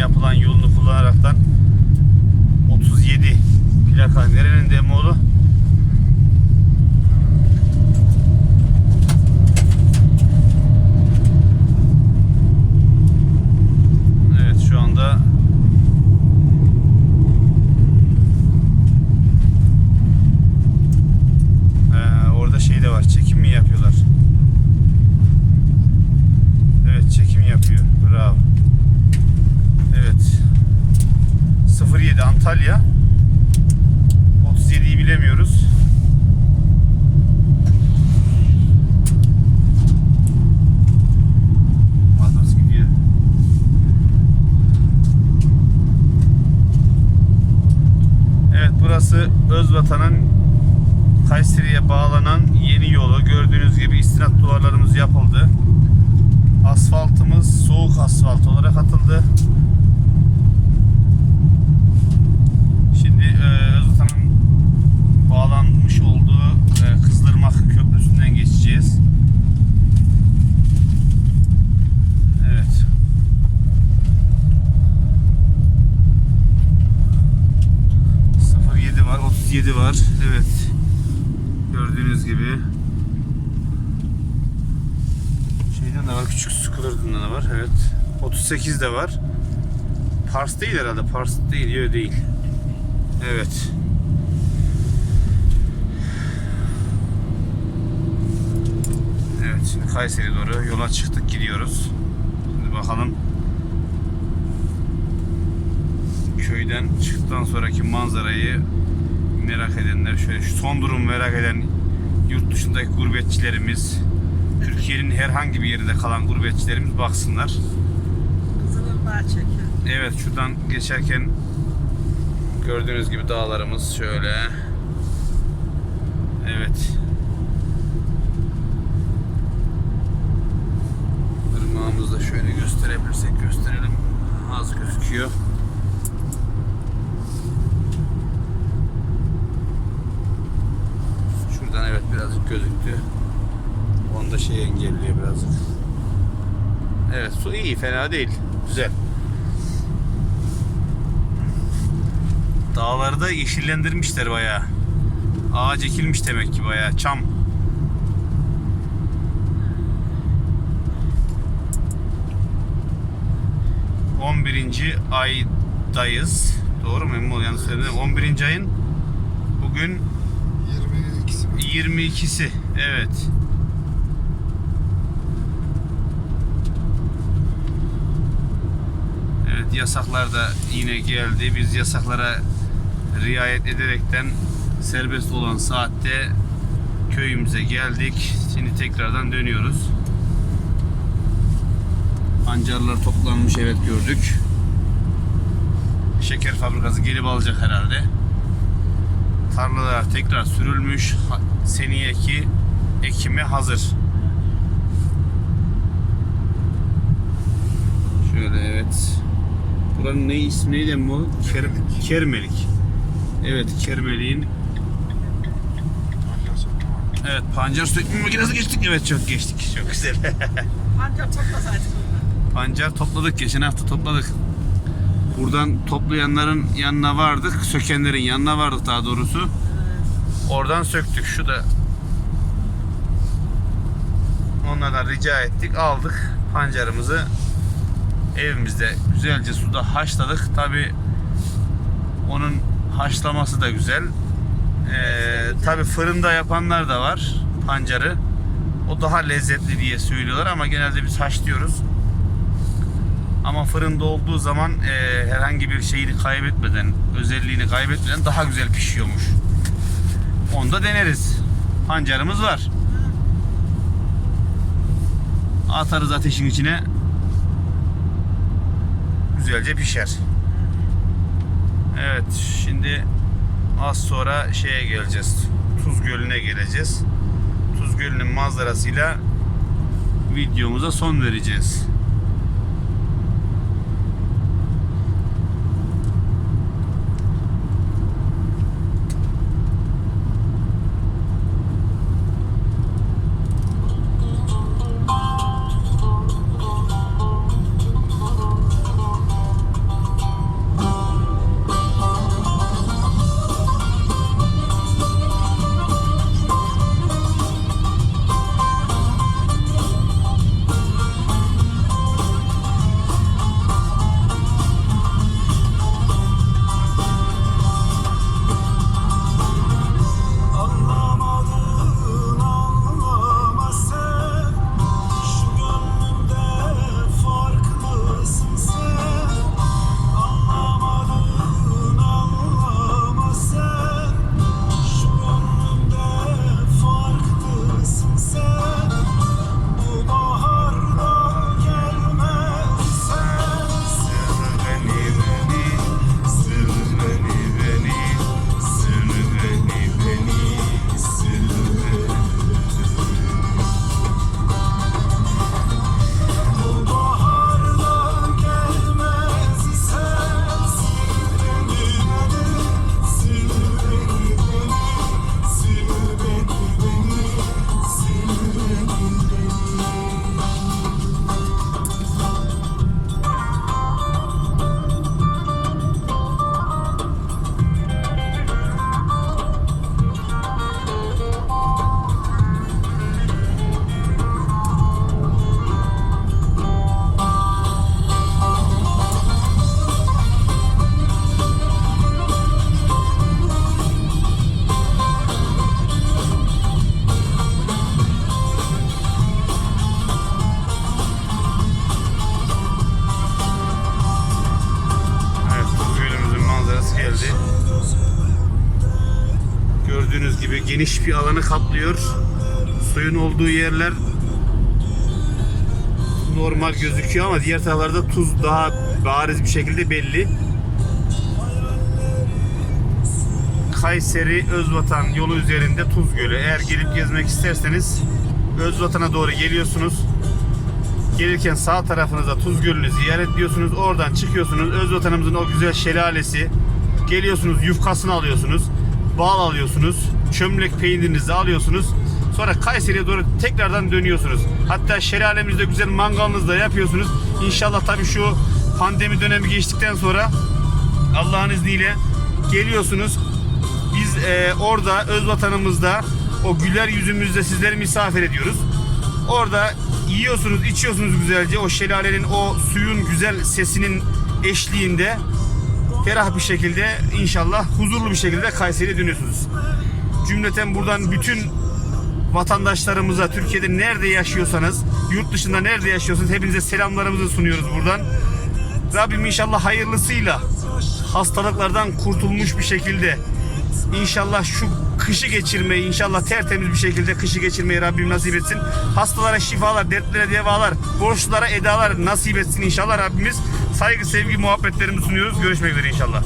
yapılan yolunu kullanaraktan 37 plaka nerenin demolu 07 Antalya. 37'yi bilemiyoruz. Evet burası Özvatan'ın Kayseri'ye bağlanan yeni yolu. Gördüğünüz gibi istinat duvarlarımız yapıldı. Asfaltımız soğuk asfalt olarak atıldı. Şimdi e, bağlanmış olduğu e, Kızılırmak Köprüsü'nden geçeceğiz. Evet. Sıfır yedi var, 37 var. Evet. Gördüğünüz gibi. Şeyden de var, küçük Scooter'dan da var. Evet. 38 de var. Pars değil herhalde. Pars değil, yok değil. Evet. Evet, şimdi Kayseri doğru yola çıktık, gidiyoruz. Şimdi bakalım köyden çıktıktan sonraki manzarayı merak edenler şöyle şu son durum merak eden yurt dışındaki gurbetçilerimiz Türkiye'nin herhangi bir yerinde kalan gurbetçilerimiz baksınlar. Kızılırmağı çekiyor. Evet şuradan geçerken gördüğünüz gibi dağlarımız şöyle. Evet. Irmağımızı da şöyle gösterebilirsek gösterelim. Az gözüküyor. Şuradan evet birazcık gözüktü. Onu da şey engelliyor birazcık. Evet su iyi fena değil. Güzel. Dağları da yeşillendirmişler bayağı. Ağaç ekilmiş demek ki bayağı. Çam. On birinci aydayız. Doğru mu? Emin ol yanlış söyledim. 11. ayın bugün 22'si mi? 22'si. Evet. Yasaklar da yine geldi. Biz yasaklara riayet ederekten serbest olan saatte köyümüze geldik. Şimdi tekrardan dönüyoruz. Pancarlar toplanmış evet gördük. Şeker fabrikası gelip alacak herhalde. Tarlalar tekrar sürülmüş. Seniyeki ekime hazır. Şöyle evet. Buranın ne ismi neydi bu? Ker, Kermelik. Kermelik. Evet Kermelik'in Evet pancar sökme makinesi geçtik. Evet çok geçtik. Çok güzel. Pancar toplasaydık pancar topladık. Geçen hafta topladık. Buradan toplayanların yanına vardık. Sökenlerin yanına vardık daha doğrusu. Oradan söktük. Şu da onlardan rica ettik. Aldık pancarımızı evimizde güzelce suda haşladık. Tabi onun haşlaması da güzel. Ee, tabi fırında yapanlar da var pancarı. O daha lezzetli diye söylüyorlar ama genelde biz haşlıyoruz. Ama fırında olduğu zaman e, herhangi bir şeyini kaybetmeden, özelliğini kaybetmeden daha güzel pişiyormuş. Onu da deneriz. Pancarımız var. Atarız ateşin içine. Güzelce pişer. Evet, şimdi az sonra şeye geleceğiz. Tuz Gölü'ne geleceğiz. Tuz Gölü'nün manzarasıyla videomuza son vereceğiz. Geniş bir alanı kaplıyor. Suyun olduğu yerler normal gözüküyor ama diğer taraflarda tuz daha bariz bir şekilde belli. Kayseri Özvatan yolu üzerinde Tuz Gölü. Eğer gelip gezmek isterseniz Özvatan'a doğru geliyorsunuz. Gelirken sağ tarafınıza Tuz Gölü'nü ziyaret ediyorsunuz. Oradan çıkıyorsunuz. Özvatan'ımızın o güzel şelalesi. Geliyorsunuz yufkasını alıyorsunuz. Bal alıyorsunuz. Çömlek peynirinizi alıyorsunuz. Sonra Kayseri'ye doğru tekrardan dönüyorsunuz. Hatta şelalemizde güzel mangalınızı da yapıyorsunuz. İnşallah tabii şu pandemi dönemi geçtikten sonra Allah'ın izniyle geliyorsunuz. Biz e, orada öz vatanımızda o güler yüzümüzle sizleri misafir ediyoruz. Orada yiyorsunuz, içiyorsunuz güzelce. O şelalenin, o suyun güzel sesinin eşliğinde ferah bir şekilde inşallah huzurlu bir şekilde Kayseri'ye dönüyorsunuz. Cümleten buradan bütün vatandaşlarımıza Türkiye'de nerede yaşıyorsanız, yurt dışında nerede yaşıyorsanız hepinize selamlarımızı sunuyoruz buradan. Rabbim inşallah hayırlısıyla hastalıklardan kurtulmuş bir şekilde inşallah şu kışı geçirmeyi inşallah tertemiz bir şekilde kışı geçirmeyi Rabbim nasip etsin. Hastalara şifalar, dertlere devalar, borçlulara edalar nasip etsin inşallah Rabbimiz. Saygı, sevgi, muhabbetlerimizi sunuyoruz. Görüşmek üzere inşallah.